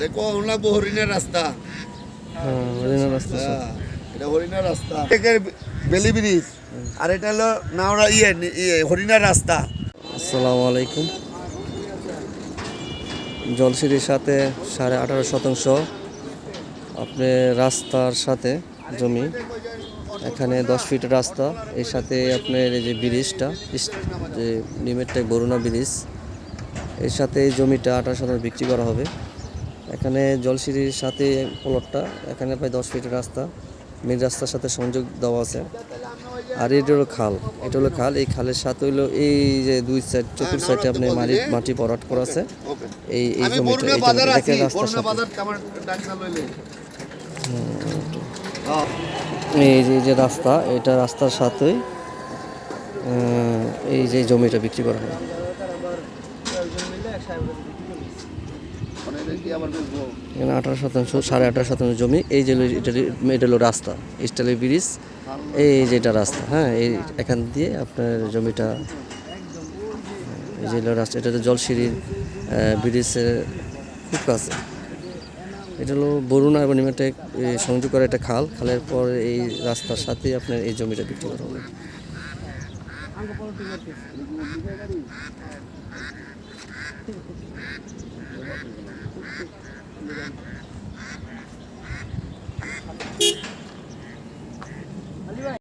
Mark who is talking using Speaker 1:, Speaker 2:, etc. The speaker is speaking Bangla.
Speaker 1: দেখো লাগবো হরিণের রাস্তা।
Speaker 2: হ্যাঁ হরিণের রাস্তা
Speaker 1: হ্যাঁ, এটা হরিণের রাস্তা। বেলি ব্রিজ। আর এটা হলো নাওড়া ইয়ে ইয়ে হরিণের রাস্তা।
Speaker 2: আসসালামু আলাইকুম। সাথে সাড়ে আঠারো শতাংশ আপনি রাস্তার সাথে জমি। এখানে দশ ফিট রাস্তা। এর সাথে আপনার এই যে ব্রিজটা যে লিমিটটাই বরুণা ব্রিজ। এর সাথে এই জমিটা আঠারো শতাংশ বিক্রি করা হবে। এখানে জলসিঁড়ির সাথে প্লটটা এখানে প্রায় দশ ফিট রাস্তা। মেন রাস্তার সাথে সংযোগ দেওয়া আছে। আর এটা হলো খাল। এটা হলো খাল। এই খালের সাথে হলো এই যে দুই সাইড চতুর সাইডে আপনি মাটি মাটি ভরাট করা আছে। এই এই জমিটা এই জমিটা রাস্তার সাথে।
Speaker 1: হ্যাঁ
Speaker 2: এই যে যে রাস্তা এটা রাস্তার সাথেই এই যে জমিটা বিক্রি করা হবে
Speaker 1: মানে এটা কি আবার বেচবো?
Speaker 2: এখানে আঠারো শতাংশ সাড়ে আঠারো শতাংশ জমি। এই যে এটা এটা হলো রাস্তা স্টাইলের ব্রিজ। এই যেটা রাস্তা হ্যাঁ এই এখান দিয়ে আপনার জমিটা এই যে রাস্তা এটা জলসিঁড়ির ব্রিজের খুব কাছে। এটা হলো বরুণা এবং নিমেটে সংযোগ করা একটা খাল। খালের পর এই রাস্তার সাথে আপনার এই জমিটা বিক্রি করা হবে। Obrigado.